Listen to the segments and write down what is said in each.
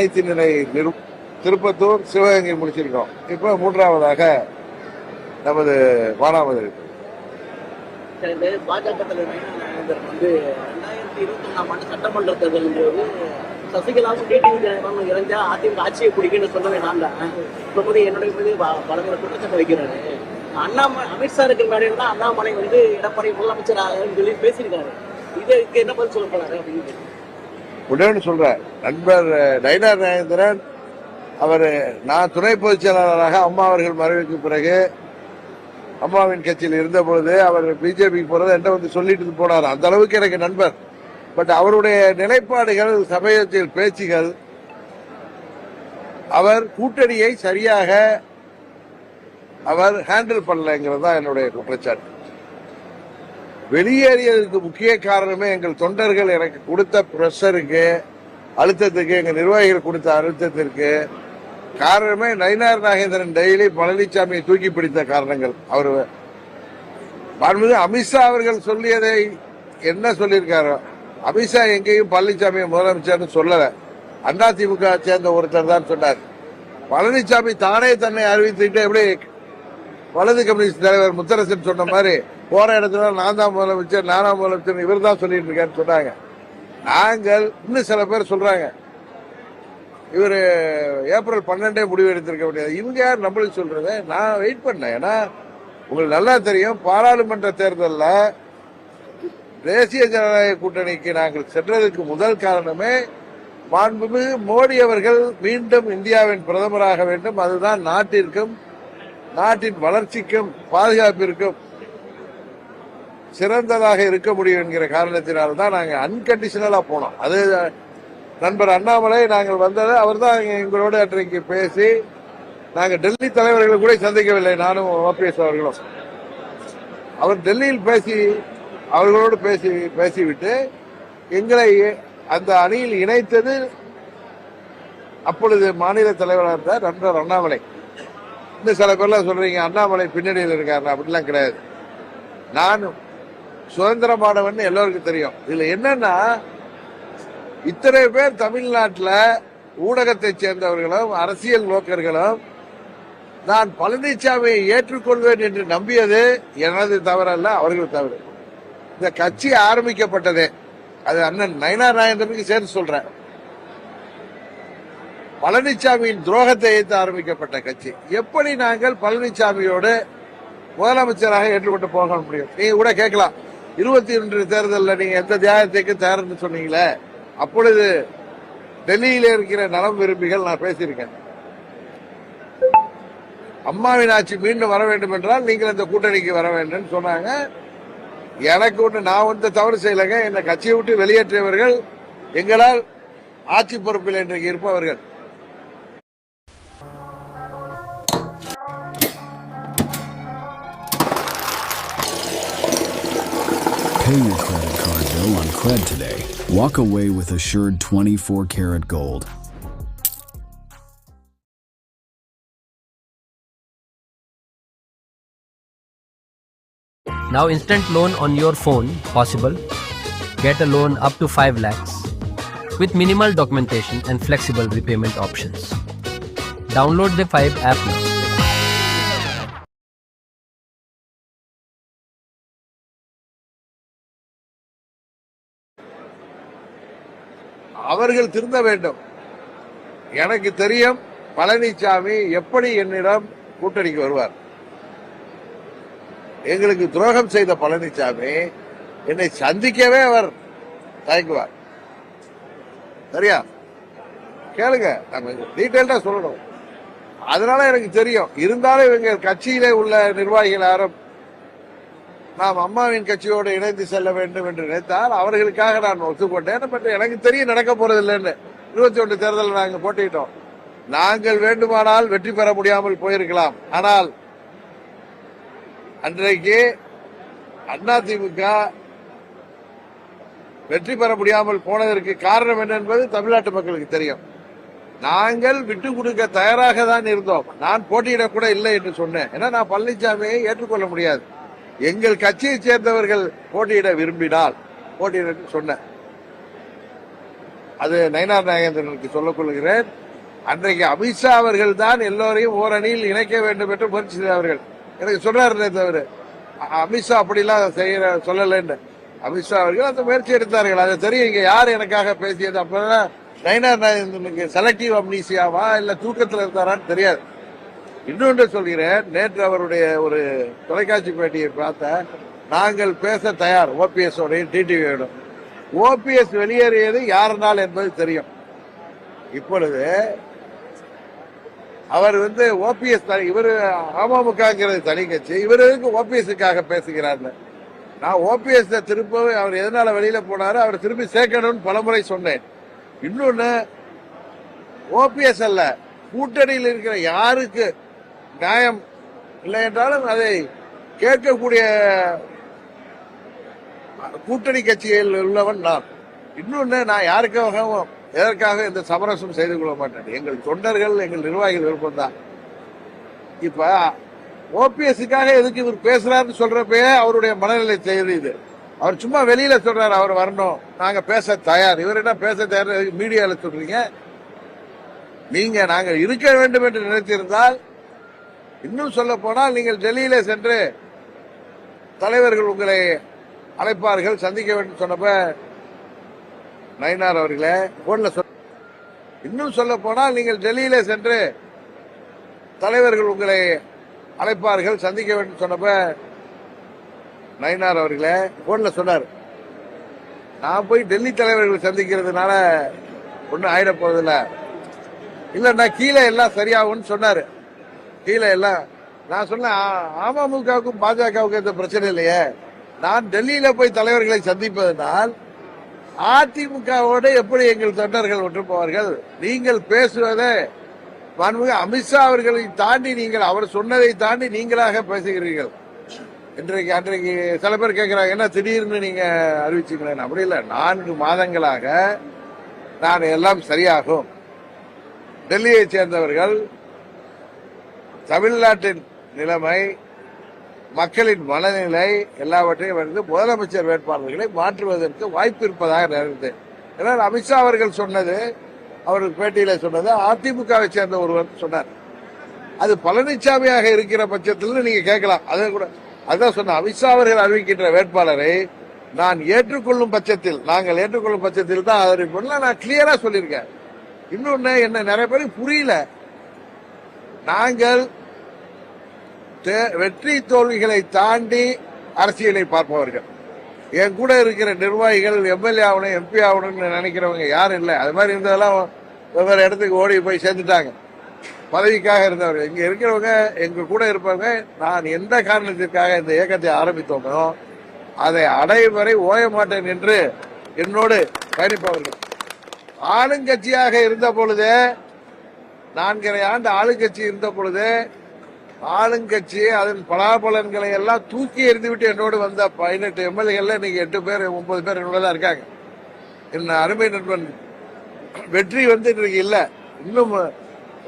அனைத்து நிலை நிரு திருப்பத்தூர் சிவகங்கை முடிச்சிருக்கோம். இப்போ மூன்றாவதாக நமது மானாமது பாஜக தலைவர் வந்து ரெண்டாயிரத்தி இருபத்தி ஒன்றாம் ஆண்டு சட்டமன்ற தேர்தலின் போது சசிகலாவும் டிடிவி தினகரனும் இறந்தா அதிமுக ஆட்சியை பிடிக்குன்னு சொன்னவே நான் தான். இப்போ வந்து என்னுடைய மீது ப- பலமுறை குற்றச்சாட்டு வைக்கிறாரு. அண்ணாமலை அமித்ஷா இருக்கிற மேடையில் தான் அண்ணாமலை வந்து எடப்பாடி முதலமைச்சர் ஆகுன்னு சொல்லி பேசியிருக்காரு. இதுக்கு என்ன பதில் சொல்ல போறாரு அப்படின்னு உடனே சொல்றேன் நண்பர் டைனார் நாகேந்திரன் அவர் நான் துணை பொதுச் செயலாளராக அம்மா அவர்கள் மறைவுக்கு பிறகு அம்மாவின் கட்சியில் இருந்த பொழுது அவர் பிஜேபிக்கு போறதை என்ன வந்து சொல்லிட்டு போனார். அந்த அளவுக்கு எனக்கு நண்பர். பட் அவருடைய நிலைப்பாடுகள் சமயத்தில் பேச்சுகள் அவர் கூட்டணியை சரியாக அவர் ஹேண்டில் பண்ணலைங்கிறது தான் என்னுடைய குற்றச்சாட்டு. வெளியேறியதற்கு முக்கிய காரணமே எங்கள் தொண்டர்கள் எனக்கு கொடுத்த ப்ரெஷருக்கு அழுத்தத்துக்கு எங்கள் நிர்வாகிகள் கொடுத்த அழுத்தத்திற்கு காரணமே நயினார் நாகேந்திரன் டெய்லி பழனிசாமியை தூக்கி பிடித்த காரணங்கள். அவர் மாண்புமிகு அமித்ஷா அவர்கள் சொல்லியதை என்ன சொல்லியிருக்காரோ அமித்ஷா எங்கேயும் பழனிசாமியை முதலமைச்சர்னு சொல்லல. அதிமுக சேர்ந்த ஒருத்தர் தான் சொன்னார். பழனிசாமி தானே தன்னை அறிவித்துக்கிட்டு எப்படி வலது கம்யூனிஸ்ட் தலைவர் முத்தரசன் சொன்ன மாதிரி போற இடத்துல நான் தான் முதலமைச்சர் நானா முதலமைச்சர் இவர் தான் சொல்லிட்டு இருக்கேன்னு சொன்னாங்க. நாங்கள் இன்னும் சில பேர் சொல்றாங்க. இவர் ஏப்ரல் பன்னெண்டே முடிவு எடுத்திருக்க முடியாது இவங்க யார் நம்மளுக்கு சொல்றது நான் வெயிட் பண்ணேன். ஏன்னா உங்களுக்கு நல்லா தெரியும் பாராளுமன்ற தேர்தலில் தேசிய ஜனநாயக கூட்டணிக்கு நாங்கள் சென்றதுக்கு முதல் காரணமே மாண்புமிகு மோடி அவர்கள் மீண்டும் இந்தியாவின் பிரதமராக வேண்டும். அதுதான் நாட்டிற்கும் நாட்டின் வளர்ச்சிக்கும் பாதுகாப்பிற்கும் சிறந்ததாக இருக்க முடியும் என்கிற காரணத்தினால தான் நாங்கள் அன்கண்டிஷனலாக போனோம். அது நண்பர் அண்ணாமலை நாங்கள் வந்தது அவர் தான் எங்களோட அன்றைக்கு பேசி நாங்கள் டெல்லி தலைவர்களை கூட சந்திக்கவில்லை நானும் ஓபிஎஸ் அவர்களும். அவர் டெல்லியில் பேசி அவர்களோடு பேசி பேசிவிட்டு எங்களை அந்த அணியில் இணைத்தது அப்பொழுது மாநில தலைவராக இருந்தார் நண்பர் அண்ணாமலை. இன்னும் சில பேர்லாம் சொல்றீங்க அண்ணாமலை பின்னணியில் இருக்காரு அப்படிலாம் கிடையாது. நானும் சுதந்திர மாணவன் எல்லோருக்கும் தெரியும். இதுல என்னன்னா இத்தனை பேர் தமிழ்நாட்டில் ஊடகத்தை சேர்ந்தவர்களும் அரசியல் நோக்கர்களும் நான் பழனிசாமியை ஏற்றுக்கொள்வேன் என்று நம்பியது எனது தவறல்ல அவர்கள் தவறு. இந்த கட்சி ஆரம்பிக்கப்பட்டதே. அது அண்ணன் நயனா நாயந்திரனுக்கு சேர்த்து சொல்றேன். பழனிசாமியின் துரோகத்தை எதிர்த்து ஆரம்பிக்கப்பட்ட கட்சி. எப்படி நாங்கள் பழனிசாமியோடு முதலமைச்சராக ஏற்றுக்கொண்டு போக முடியும்? நீங்க கூட கேட்கலாம். இருபத்தி ஒன்று தேர்தலில் நீங்க எந்த தியாகத்துக்கு தயார்னு சொன்னீங்களே அப்பொழுது டெல்லியில இருக்கிற நலம் விரும்பிகள் நான் பேசியிருக்கேன். அம்மாவின் ஆட்சி மீண்டும் வர வேண்டும் என்றால் நீங்கள் இந்த கூட்டணிக்கு வர வேண்டும் சொன்னாங்க. எனக்கு ஒன்று நான் வந்து தவறு செய்யலைங்க. என்னை கட்சியை விட்டு வெளியேற்றியவர்கள் எங்களால் ஆட்சி பொறுப்பில் இன்றைக்கு இருப்பவர்கள். Cred today. Walk away with assured 24 karat gold. Now instant loan on your phone possible. Get a loan up to 5 lakhs with minimal documentation and flexible repayment options. Download the 5 app now. அவர்கள் திருந்த வேண்டும். எனக்கு தெரியும் பழனிசாமி எப்படி என்னிடம் கூட்டணிக்கு வருவார். எங்களுக்கு துரோகம் செய்த பழனிசாமி என்னை சந்திக்கவே அவர் தயங்குவார். சரியா? கேளுங்க நம்ம டீட்டெயில்டா சொல்லணும். அதனால எனக்கு தெரியும் இருந்தாலும் இவங்க கட்சியிலே உள்ள நிர்வாகிகள் யாரும் நாம் அம்மாவின் கட்சியோடு இணைந்து செல்ல வேண்டும் என்று நினைத்தால் அவர்களுக்காக நான் ஒத்துக்கொண்டேன். பட் எனக்கு தெரியும் நடக்க போறது இல்லைன்னு இருபத்தி ஒன்று தேர்தலில் நாங்கள் போட்டியிட்டோம் நாங்கள் வேண்டுமானால் வெற்றி பெற முடியாமல் போயிருக்கலாம். ஆனால் அன்றைக்கு அதிமுக வெற்றி பெற முடியாமல் போனதற்கு காரணம் என்ன என்பது தமிழ்நாட்டு மக்களுக்கு தெரியும். நாங்கள் விட்டு கொடுக்க தயாராக தான் இருந்தோம். நான் போட்டியிடக்கூட இல்லை என்று சொன்னேன். ஏன்னா நான் பழனிசாமியை ஏற்றுக்கொள்ள முடியாது. எங்கள் கட்சியை சேர்ந்தவர்கள் போட்டியிட விரும்பினால் போட்டியிட சொன்னேன். அது நயனார் நாகேந்திரனுக்கு சொல்லிக் கொள்கிறேன். அன்றைக்கு அமித்ஷா அவர்கள் தான் எல்லோரையும் ஓரணியில் இணைக்க வேண்டும் என்று முயற்சி செய்தவர்கள் எனக்கு சொல்றாரு தவிர அமித்ஷா அப்படிலாம் செய்யற சொல்லலைன்னு. அமித்ஷா அவர்கள் அந்த முயற்சி எடுத்தார்கள். அது தெரியும் இங்க யார் எனக்காக பேசியது? அப்பதான் நயனார் நாகேந்திரனுக்கு செலக்டிவ் அம்னீசியாவா இல்ல தூக்கத்துல இருந்தாரான்னு தெரியாது. இன்னொன்று சொல்கிறேன். நேற்று அவருடைய ஒரு தொலைக்காட்சி பேட்டியை பார்த்த நாங்கள் பேச தயார் ஓபிஎஸ் உடையும் டிடிவியோடும். ஓபிஎஸ் வெளியேறியது யாருனால் என்பது தெரியும். இப்பொழுது அவர் வந்து ஓபிஎஸ் இவர் அமமுகங்கிறது தனி கட்சி இவர் எதுக்கு ஓபிஎஸ்க்காக பேசுகிறார்னு? நான் ஓபிஎஸ் திருப்பவே அவர் எதனால வெளியில போனாரு அவர் திரும்பி சேர்க்கணும்னு பலமுறை சொன்னேன். இன்னொன்னு ஓபிஎஸ் அல்ல கூட்டணியில் இருக்கிற யாருக்கு நியாயம் இல்லை என்றாலும் அதை கேட்கக்கூடிய கூட்டணி கட்சியில் உள்ளவன் நான். இன்னொன்று நான் யாருக்காகவும் எதற்காக இந்த சமரசம் செய்து கொள்ள மாட்டேன்? எங்கள் தொண்டர்கள் எங்கள் நிர்வாகிகள் விருப்பம் தான் இப்ப ஓபிஎஸ்க்காக எதுக்கு இவர் பேசுறாருன்னு சொல்றப்பயே அவருடைய மனநிலை தெரியுது. அவர் சும்மா வெளியில சொல்றாரு அவர் வரணும். நாங்க பேச தயார். இவர் என்ன பேச தயார் மீடியாவில் சொல்றீங்க? நீங்க நாங்கள் இருக்க வேண்டும் என்று நினைத்திருந்தால் இன்னும் சொல்ல போனால் நீங்கள் டெல்லியில சென்று தலைவர்கள் உங்களை அழைப்பார்கள் சந்திக்க வேண்டும் சொன்னப்ப நயினார் அவர்களே போன்ல சொல் இன்னும் சொல்ல போனால் நீங்கள் டெல்லியில சென்று தலைவர்கள் உங்களை அழைப்பார்கள் சந்திக்க வேண்டும் சொன்னப்ப நயினார் அவர்களே போன்ல சொன்னார். நான் போய் டெல்லி தலைவர்கள் சந்திக்கிறதுனால ஒன்றும் ஆயிட போறதில்ல. இல்ல நான் கீழே எல்லாம் சரியாகும்னு சொன்னாரு. கீழே எல்லாம் நான் சொன்னேன் அமமுகவுக்கும் பாஜகவுக்கும் எந்த பிரச்சனை இல்லையே. நான் டெல்லியில போய் தலைவர்களை சந்திப்பதனால் அதிமுகவோடு எப்படி எங்கள் தொண்டர்கள் ஒன்று போவார்கள் நீங்கள் பேசுவதை மாண்புமிகு அமித்ஷா அவர்களை தாண்டி நீங்கள் அவர் சொன்னதை தாண்டி நீங்களாக பேசுகிறீர்கள். இன்றைக்கு அன்றைக்கு சில பேர் கேட்கிறாங்க என்ன திடீர்னு நீங்க அறிவிச்சுங்களேன் அப்படி இல்லை. நான்கு மாதங்களாக நான் எல்லாம் சரியாகும். டெல்லியை சேர்ந்தவர்கள் தமிழ்நாட்டின் நிலைமை மக்களின் மனநிலை எல்லாவற்றையும் வந்து முதலமைச்சர் வேட்பாளர்களை மாற்றுவதற்கு வாய்ப்பு இருப்பதாக நினைத்தேன் ஏன்னால் அமித்ஷா அவர்கள் சொன்னது அவருக்கு பேட்டியில சொன்னது அதிமுகவை சேர்ந்த ஒருவர் சொன்னார். அது பழனிசாமியாக இருக்கிற பட்சத்தில் நீங்க கேட்கலாம். அதை கூட அதான் சொன்ன அமித்ஷா அவர்கள் அறிவிக்கின்ற வேட்பாளரை நான் ஏற்றுக்கொள்ளும் பட்சத்தில் நாங்கள் ஏற்றுக்கொள்ளும் பட்சத்தில் தான் அறிவிப்போம் நான் கிளியரா சொல்லியிருக்கேன். இன்னொன்னு என்ன நிறைய பேருக்கு புரியல. நாங்கள் வெற்றி தோல்விகளை தாண்டி அரசியலை பார்ப்பவர்கள். என் கூட இருக்கிற நிர்வாகிகள் எம்எல்ஏ ஆகணும் எம்பி ஆகணும்னு நினைக்கிறவங்க யாரும் இல்லை. அது மாதிரி இருந்ததெல்லாம் வெவ்வேறு இடத்துக்கு ஓடி போய் சேர்ந்துட்டாங்க. பதவிக்காக இருந்தவர்கள். இங்கே இருக்கிறவங்க எங்கள் கூட இருப்பவங்க நான் எந்த காரணத்திற்காக இந்த இயக்கத்தை ஆரம்பித்தோமோ அதை அடையும் வரை ஓய மாட்டேன் என்று என்னோடு பயணிப்பவர்கள். ஆளுங்கட்சியாக இருந்த பொழுதே நான்கரை ஆண்டு ஆளுங்கட்சி இருந்த பொழுது ஆளுங்கட்சி அதன் பலாபலன்களை எல்லாம் தூக்கி எறிந்துவிட்டு என்னோடு வந்த பதினெட்டு எம்எல்ஏல இன்னைக்கு எட்டு பேர் ஒன்பது பேர் என்னோட தான் இருக்காங்க. என் அருமை நண்பன் வெற்றி வந்து இன்றைக்கு இல்லை. இன்னும்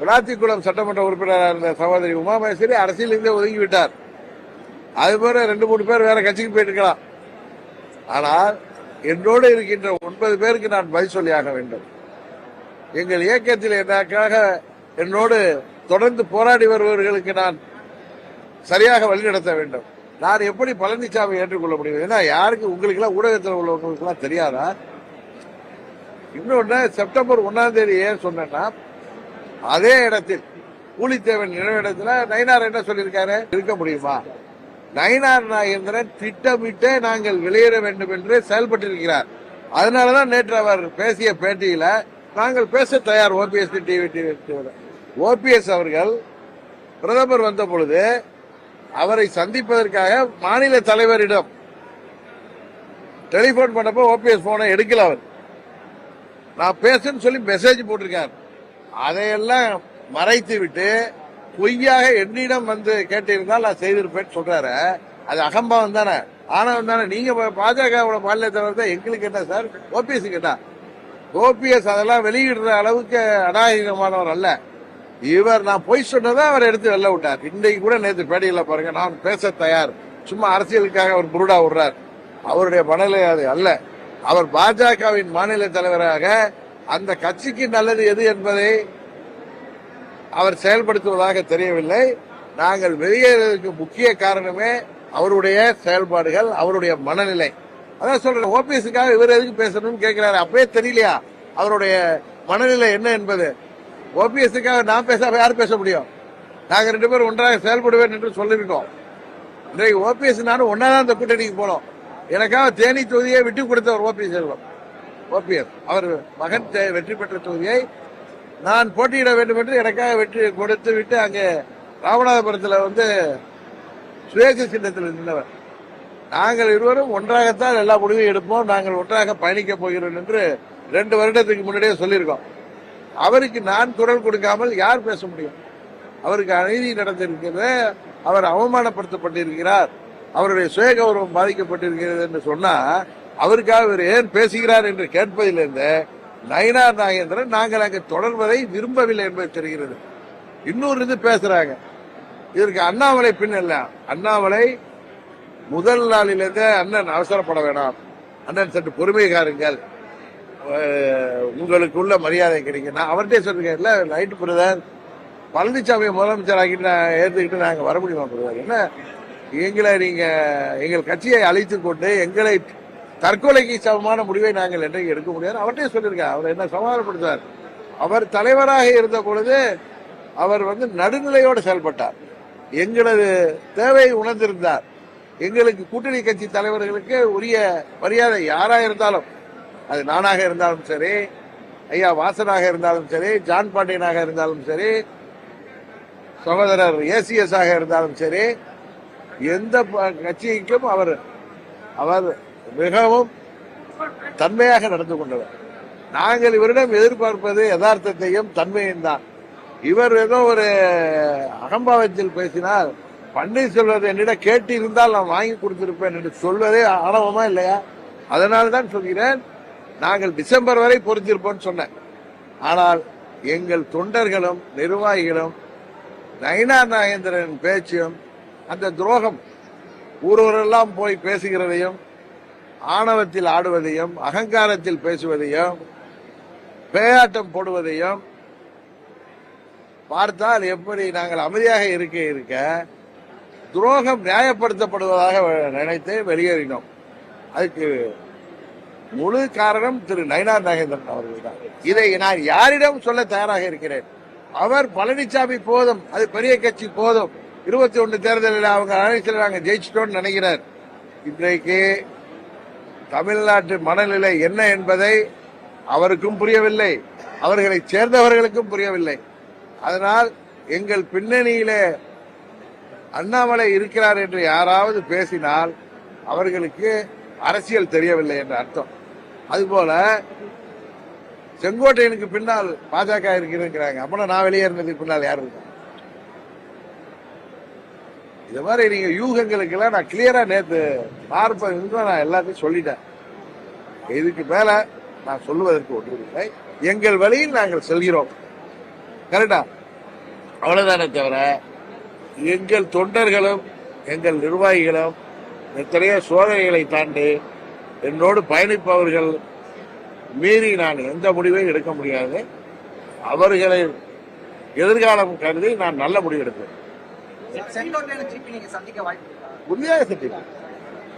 விளாத்திக்குளம் சட்டமன்ற உறுப்பினராக இருந்த சகோதரி உமாமேஸ்வரி அரசியலிருந்தே ஒதுங்கி விட்டார் அது போல ரெண்டு மூணு பேர் வேற கட்சிக்கு போயிருக்கலாம். ஆனால் என்னோடு இருக்கின்ற ஒன்பது பேருக்கு நான் பதில் சொல்லியாக வேண்டும். எங்கள் இயக்கத்தில் எனக்காக என்னோடு தொடர்ந்து போராடி வருபவர்களுக்கு நான் சரியாக வழிநடத்த வேண்டும். நான் எப்படி பழனிசாமி ஏற்றுக்கொள்ள முடியும்? ஏன்னா யாருக்கு உங்களுக்கு எல்லாம் ஊடகத்தில் உள்ளவங்களுக்கு எல்லாம் தெரியாதா? இன்னொன்னு செப்டம்பர் ஒன்னாம் தேதி ஏன் சொன்னேன்னா அதே இடத்தில் கூலித்தேவன் நினைவிடத்தில் நயினார் என்ன சொல்லியிருக்காரு? இருக்க முடியுமா? நயினார் நாகேந்திரன் திட்டமிட்டே நாங்கள் வெளியேற வேண்டும் என்று செயல்பட்டிருக்கிறார். அதனாலதான் நேற்று அவர் பேசிய பேட்டியில நாங்கள் பேச தயார் ஓபிஎஸ் டிவி ஓபிஎஸ் அவர்கள் பிரதமர் வந்த பொழுது அவரை சந்திப்பதற்காக மாநில தலைவரிடம் டெலிபோன் பண்ணப்போ ஓபிஎஸ் போனை எடுக்கல அவர். நான் பேசுன்னு சொல்லி மெசேஜ் போட்டிருக்கார். அதையெல்லாம் மறைத்து விட்டு பொய்யாக என்னிடம் வந்து கேட்டிருந்தால் நான் செய்திருப்பேன்னு சொல்றாரு. அது அகம்பாவம் தானே. ஆனவம் தானே. நீங்க பாஜகவோட மாநில தலைவர் தான் எங்களுக்கு என்ன சார்? ஓபிஎஸ் கேட்டா ஓபிஎஸ் அதெல்லாம் வெளியிடுற அளவுக்கு அநாயகமானவர் அல்ல. இவர் நான் பொய் சொன்னதை அவர் எடுத்து வெளில விட்டார். இன்றைக்கு கூட நேற்று பேடையில் பாருங்க நான் பேச தயார். சும்மா அரசியலுக்காக அவர் புருடா விடுறார் அவருடைய மனநிலை அது அல்ல. அவர் பாஜகவின் மாநில தலைவராக அந்த கட்சிக்கு நல்லது எது என்பதை அவர் செயல்படுத்துவதாக தெரியவில்லை. நாங்கள் வெளியேறதுக்கு முக்கிய காரணமே அவருடைய செயல்பாடுகள் அவருடைய மனநிலை. அதான் சொல்றேன் ஓபிஎஸ்க்காக இவர் எதுக்கு பேசணும்னு கேட்கிறாரு அப்பவே தெரியலையா? அவருடைய மனநிலை என்ன என்பது? ஓபிஎஸ்க்காக நான் பேச யார் பேச முடியும்? நாங்க ரெண்டு பேரும் ஒன்றாக செயல்படுவேன் என்று சொல்லியிருக்கோம் இன்றைக்கு ஓபிஎஸ் நானும் ஒன்னாதான் இந்த கூட்டணிக்கு போனோம். எனக்காக தேனி தொகுதியை விட்டு கொடுத்தவர் ஓபிஎஸ் செல்வம். ஓபிஎஸ் அவர் மகன் வெற்றி பெற்ற தொகுதியை நான் போட்டியிட வேண்டும் என்று எனக்காக வெற்றி கொடுத்து விட்டு அங்கே ராமநாதபுரத்தில் வந்து சுயேட்சை சின்னத்தில் நின்றவர். நாங்கள் இருவரும் ஒன்றாகத்தான் எல்லா முடிவையும் எடுப்போம். நாங்கள் ஒன்றாக பயணிக்க போகிறோம் என்று ரெண்டு வருடத்துக்கு முன்னாடியே சொல்லியிருக்கோம். அவருக்கு நான் குரல் கொடுக்காமல் யார் பேச முடியும்? அவருக்கு அநீதி நடந்திருக்கிறது அவர் அவமானப்படுத்தப்பட்டிருக்கிறார் அவருடைய சுய கௌரவம் பாதிக்கப்பட்டிருக்கிறது என்று சொன்னா அவருக்காக இவர் ஏன் பேசுகிறார் என்று கேட்பதிலிருந்து நயனார் நாகேந்திரன் நாங்கள் அங்கு தொடர்வதை விரும்பவில்லை என்பது தெரிகிறது. இன்னொரு இது பேசுறாங்க. இதற்கு அண்ணாமலை பின்னல்ல அண்ணாமலை முதல் நாளிலிருந்து அண்ணன் அவசரப்பட வேணாம். அண்ணன் சற்று பொறுமை காருங்கள். உங்களுக்குள்ள மரியாதை கிடைக்கும் நான் அவர்கிட்டே சொல்லிருக்கேன் இல்லை ரைட்டு பிரதர் பழனிசாமி முதலமைச்சர் ஆகிட்டு நான் ஏற்றுக்கிட்டு நாங்கள் வர முடியுமா பிரதர் என்ன? எங்களை நீங்கள் எங்கள் கட்சியை அழைத்து கொண்டு எங்களை தற்கொலைக்கு சமமான முடிவை நாங்கள் என்றைக்கு எடுக்க முடியாது. அவர்கிட்டே சொல்லியிருக்கேன் அவர் என்ன சமாதானப்படுத்தார் அவர் தலைவராக இருந்த பொழுது அவர் வந்து நடுநிலையோடு செயல்பட்டார். எங்களது தேவையை உணர்ந்திருந்தார். எங்களுக்கு கூட்டணி கட்சி தலைவர்களுக்கு உரிய மரியாதை யாரா இருந்தாலும் அது நானாக இருந்தாலும் சரி ஐயா வாசனாக இருந்தாலும் சரி ஜான் பாண்டியனாக இருந்தாலும் சரி சகோதரர் ஏசிஎஸ் ஆக இருந்தாலும் சரி எந்த ப- கட்சிக்கும் அவர் அவர் மிகவும் தன்மையாக நடந்து கொண்டவர். நாங்கள் இவரிடம் எதிர்பார்ப்பது யதார்த்தத்தையும் தன்மையும் தான். இவர் ஏதோ ஒரு அகம்பாவத்தில் பேசினால் பன்னீர்செல்வத்தை என்னிடம் கேட்டு இருந்தால் நான் வாங்கி கொடுத்திருப்பேன் என்று சொல்வதே ஆணவமா இல்லையா? அதனால்தான் சொல்கிறேன் நாங்கள் டிசம்பர் வரை பொறுத்திருப்போம்னு சொன்னேன். ஆனால் எங்கள் தொண்டர்களும் நிர்வாகிகளும் நயினா நாகேந்திரன் பேச்சும் அந்த துரோகம் ஊரூரெல்லாம் போய் பேசுகிறதையும் ஆணவத்தில் ஆடுவதையும் அகங்காரத்தில் பேசுவதையும் பேயாட்டம் போடுவதையும் பார்த்தால் எப்படி நாங்கள் அமைதியாக இருக்க இருக்க துரோகம் நியாயப்படுத்தப்படுவதாக நினைத்து வெளியேறினோம். அதுக்கு முழு காரணம் திரு நயினார் நாகேந்திரன் அவர்கள் தான் இதை நான் யாரிடம் சொல்ல தயாராக இருக்கிறேன்? அவர் பழனிசாமி போதும் அது பெரிய கட்சி போதும். இருபத்தி ஒன்று தேர்தலில் அவங்க அழைச்சில் நாங்கள் ஜெயிச்சிட்டோம்னு நினைக்கிறார். இன்றைக்கு தமிழ்நாட்டு மனநிலை என்ன என்பதை அவருக்கும் புரியவில்லை அவர்களை சேர்ந்தவர்களுக்கும் புரியவில்லை. அதனால் எங்கள் பின்னணியிலே அண்ணாமலை இருக்கிறார் என்று யாராவது பேசினால் அவர்களுக்கு அரசியல் தெரியவில்லை என்ற அர்த்தம். அதுபோல செங்கோட்டையனுக்கு பின்னால் பாஜக இருக்கிறேங்கிறாங்க அப்பனா நான் வெளியேறினதுக்கு பின்னால் யார் இருக்கும் இது மாதிரி நீங்க யூகங்களுக்கு எல்லாம் நான் கிளியரா நேத்து பார்ப்பது நான் எல்லாத்தையும் சொல்லிட்டேன். இதுக்கு மேல நான் சொல்லுவதற்கு ஒன்றுமில்லை. எங்கள் வழியில் நாங்கள் செல்கிறோம். கரெக்டா? அவ்வளவுதானே தவிர எங்கள் தொண்டர்களும் எங்கள் நிர்வாகிகளும் எத்தனையோ சோதனைகளை தாண்டி என்னோடு பயணிப்பவர்கள் மீறி நான் எந்த முடிவையும் எடுக்க முடியாது. அவர்களை எதிர்காலம் கருதி நான் நல்ல முடிவு எடுப்பேன்? உறுதியாக சந்திப்பேன்.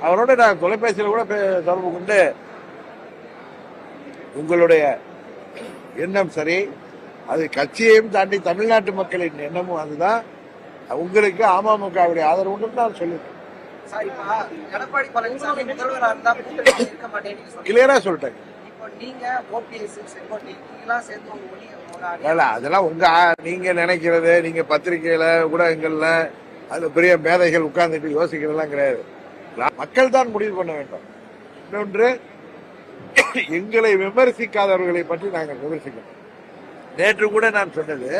அவரோட நான் தொலைபேசியில் கூட தொடர்பு கொண்டு உங்களுடைய எண்ணம் சரி அது கட்சியையும் தாண்டி தமிழ்நாட்டு மக்களின் எண்ணமும் அதுதான். உங்களுக்கு அமமுகவுடைய ஆதரவு நான் சொல்லிட்டேன் கிளியரா சொல்லிட்டேன் அதெல்லாம் உங்க நீங்க நினைக்கிறது நீங்க பத்திரிகையில ஊடகங்கள்ல அது பெரிய மேதைகள் உட்கார்ந்துட்டு யோசிக்கிறதெல்லாம் கிடையாது. மக்கள் தான் முடிவு பண்ண வேண்டும். இன்னொன்று எங்களை விமர்சிக்காதவர்களை பற்றி நாங்கள் விமர்சிக்கிறோம் நேற்று கூட நான் சொன்னது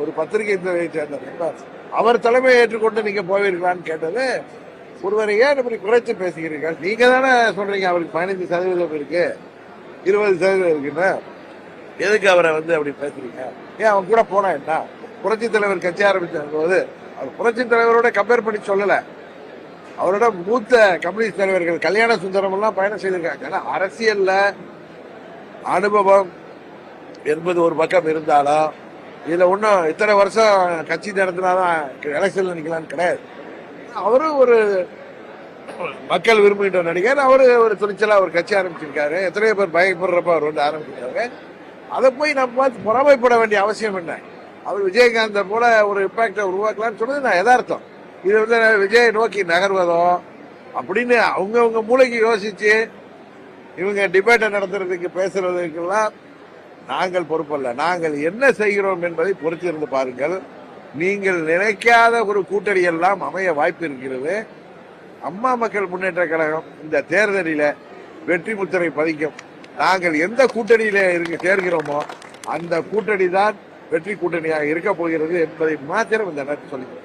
ஒரு பத்திரிகை துறையை சேர்ந்த அவர் தலைமையை ஏற்றுக்கொண்டு நீங்க போவீர்களான்னு கேட்டது ஒருவரை ஏன் இப்படி குறைச்சு பேசுகிறீர்கள்? நீங்க தானே சொல்றீங்க அவருக்கு பதினஞ்சு சதவீதம் இருக்கு. இருபது சதவீதம் இருக்குன்னா எதுக்கு அவரை வந்து அப்படி பேசுறீங்க? ஏன் அவன் கூட போனா என்ன? புரட்சி தலைவர் கட்சி ஆரம்பித்த போது அவர் புரட்சி தலைவரோட கம்பேர் பண்ணி சொல்லல. அவரோட மூத்த கம்யூனிஸ்ட் தலைவர்கள் கல்யாண சுந்தரம் எல்லாம் பயணம் செய்திருக்காங்க. ஆனா அரசியல்ல அனுபவம் என்பது ஒரு பக்கம் இருந்தாலும் இதுல ஒன்றும் இத்தனை வருஷம் கட்சி நடத்தினாதான் எலெக்ஷன்ல நிக்கலாம்னு கிடையாது. அவரும் ஒரு மக்கள் விரும்புகின்ற நடிகர். அவர் ஒரு துணிச்சலா ஒரு கட்சி ஆரம்பிச்சிருக்காரு. எத்தனையோ பேர் பயப்படுறப்ப அவர் வந்து ஆரம்பிச்சிருக்காரு அதை போய் நம்ம பார்த்து பொறாமைப்பட வேண்டிய அவசியம் என்ன? அவர் விஜயகாந்த போல ஒரு இம்பாக்டை உருவாக்கலாம்னு சொன்னது நான் எதார்த்தம் இது வந்து விஜய் நோக்கி நகர்வதோ அப்படின்னு அவங்கவுங்க மூளைக்கு யோசிச்சு இவங்க டிபேட்டை நடத்துறதுக்கு பேசுறதுக்கெல்லாம் நாங்கள் பொறுப்பல்ல. நாங்கள் என்ன செய்கிறோம் என்பதை பொறுத்திருந்து பாருங்கள். நீங்கள் நினைக்காத ஒரு கூட்டணி எல்லாம் அமைய வாய்ப்பு இருக்கிறது. அம்மா மக்கள் முன்னேற்ற கழகம் இந்த தேர்தலில வெற்றி முத்திரை பதிக்கும். நாங்கள் எந்த கூட்டணியில இருக்க சேர்கிறோமோ அந்த கூட்டணி தான் வெற்றி கூட்டணியாக இருக்க போகிறது என்பதை மாத்திரம் இந்த நேரத்தில் சொல்லிக்கிறேன்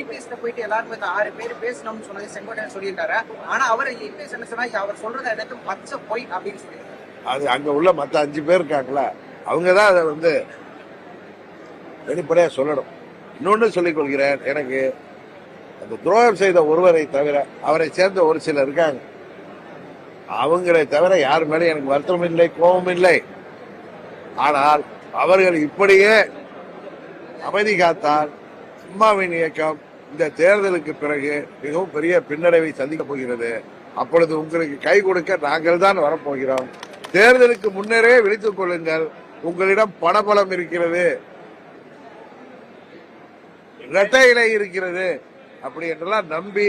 இபிஎஸ்ல போயிட்டு எல்லாரும் இந்த ஆறு பேர் பேசணும்னு சொன்னது செங்கோட்டையன் சொல்லியிருக்காரு. ஆனா அவர் இபிஎஸ் என்ன சொன்னா அவர் சொல்றத எடுத்து பச்சை பொய் அப்படின்னு சொல்லியிருக்காரு. அது அங்க உள்ள மத்த அஞ்சு பேர் இருக்காங்களா அவங்க தான் அதை வந்து வெளிப்படையாக சொல்லணும். இன்னொன்று சொல்லிக் கொள்கிறேன். எனக்கு அந்த துரோகம் செய்த ஒருவரை தவிர அவரை சேர்ந்த ஒரு சிலர் இருக்காங்க. அவங்களை தவிர யார் மேலே எனக்கு வருத்தம் இல்லை கோபம் இல்லை. ஆனால் அவர்கள் இப்படியே அமைதி காத்தால் அம்மாவின் இயக்கம் இந்த தேர்தலுக்கு பிறகு மிகவும் பெரிய பின்னடைவை சந்திக்கப் போகிறது. அப்பொழுது உங்களுக்கு கை கொடுக்க நாங்கள் தான் வரப்போகிறோம். தேர்தலுக்கு முன்னரே விழித்துக் கொள்ளுங்கள். உங்களிடம் பணபலம் இருக்கிறது. இரட்டை இலை இருக்கிறது அப்படி என்றெல்லாம் நம்பி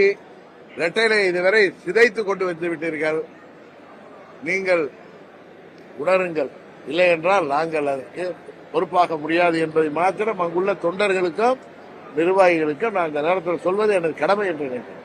இரட்டையிலை இதுவரை சிதைத்து கொண்டு வந்து விட்டீர்கள். நீங்கள் உணருங்கள். இல்லை என்றால் நாங்கள் அதற்கு பொறுப்பாக முடியாது என்பதை மாத்திரம் அங்குள்ள தொண்டர்களுக்கும் நிர்வாகிகளுக்கும் நான் இந்த நேரத்தில் சொல்வது எனது கடமை என்று நினைக்கிறேன்.